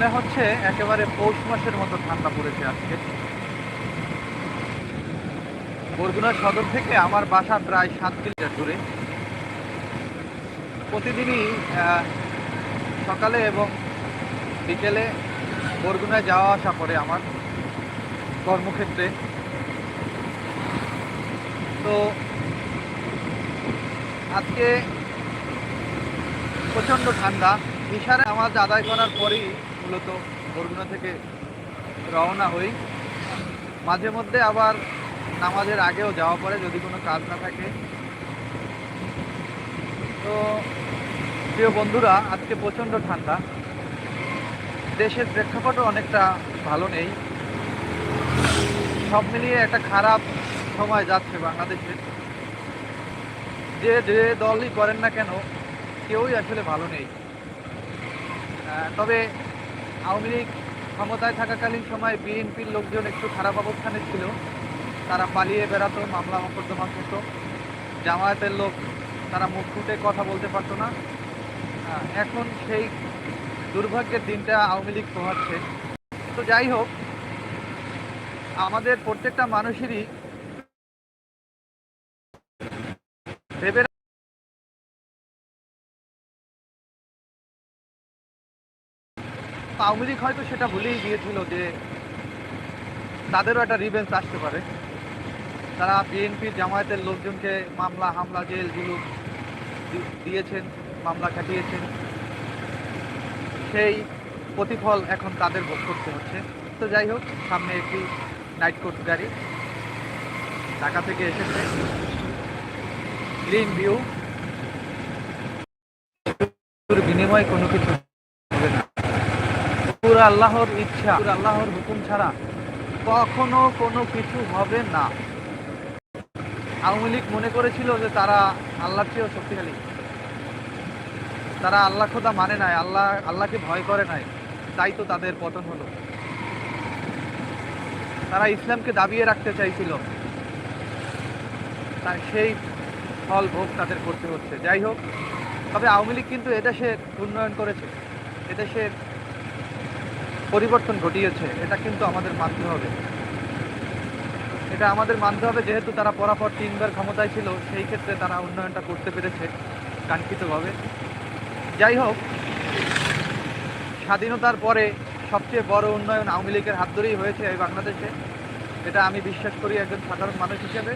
মনে হচ্ছে একেবারে পৌষ মাসের মতো ঠান্ডা পড়েছে আজকে। বরগুনা সদর থেকে আমার বাসা প্রায় সাত কিলোমিটার দূরে। প্রতিদিনই সকালে এবং বিকেলে বরগুনায় যাওয়া আসা করে আমার কর্মক্ষেত্রে। তো আজকে প্রচণ্ড ঠান্ডা। ইশারে আমার আদায় করার পরেই মূলত বরগুনা থেকে রওনা হই। মাঝে মধ্যে আবার নামাজের আগেও যাওয়া পড়ে যদি কোনো কাজ না থাকে। তো প্রিয় বন্ধুরা, আজকে প্রচণ্ড ঠান্ডা। দেশের প্রেক্ষাপটও অনেকটা ভালো নেই। সব মিলিয়ে একটা খারাপ সময় যাচ্ছে বাংলাদেশে। যে যে দলই করেন না কেন, কেউই আসলে ভালো নেই। তবে আওয়ামী লীগ ক্ষমতায় থাকাকালীন সময় বিএনপির লোকজন একটু খারাপ অবস্থানে ছিল। তারা পালিয়ে বেড়াতো, মামলা মোকদ্দমা করতো। জামায়াতের লোক, তারা মুখ ফুটে কথা বলতে পারতো না। এখন সেই দুর্ভাগ্যের দিনটা আওয়ামী লীগ পোহাচ্ছে। তো যাই হোক, আমাদের প্রত্যেকটা মানুষেরই ভেবে আওয়ামী লীগ হয়তো সেটা ভুলেই গিয়েছিল যে তাদেরও একটা রিভেন্স আসতে পারে। তারা বিএনপি জামায়াতের লোকজনকে মামলা, হামলা জেল জুলুম দিয়েছেন, মামলা কাটিয়েছেন সেই প্রতিফল এখন তাদের ভোগ করতে হচ্ছে। তো যাই হোক, সামনে একটি নাইট কোর্ট গাড়ি ঢাকা থেকে এসেছে। গ্রিন ভিউ বিনিময়ে কোনো কিছু পুরো আল্লাহর ইচ্ছা পুরো আল্লাহর হুকুম ছাড়া কখনো কোনো কিছু হবে না। আওয়ামী লীগ মনে করেছিল যে তারা আল্লাহর চেয়েও শক্তিশালী। তারা আল্লাহ খোদা মানে নাই, আল্লাহ, আল্লাহকে ভয় করে নাই। তাই তো তাদের পতন হলো। তারা ইসলামকে দাবিয়ে রাখতে চাইছিল। তাই সেই ফল ভোগ তাদের করতে হচ্ছে। যাই হোক, তবে আওয়ামী লীগ কিন্তু এদেশের উন্নয়ন করেছে। এদেশের পরিবর্তন ঘটিয়েছে, এটা কিন্তু আমাদের মানতে হবে। এটা আমাদের মানতে হবে, যেহেতু তারা পরাপর তিনবার ক্ষমতায় ছিল, সেই ক্ষেত্রে তারা উন্নয়নটা করতে পেরেছে কাঙ্ক্ষিতভাবে। যাই হোক, স্বাধীনতার পরে সবচেয়ে বড় উন্নয়ন আওয়ামী লীগের হাত ধরেই হয়েছে এই বাংলাদেশে। এটা আমি বিশ্বাস করি একজন সাধারণ মানুষ হিসেবে।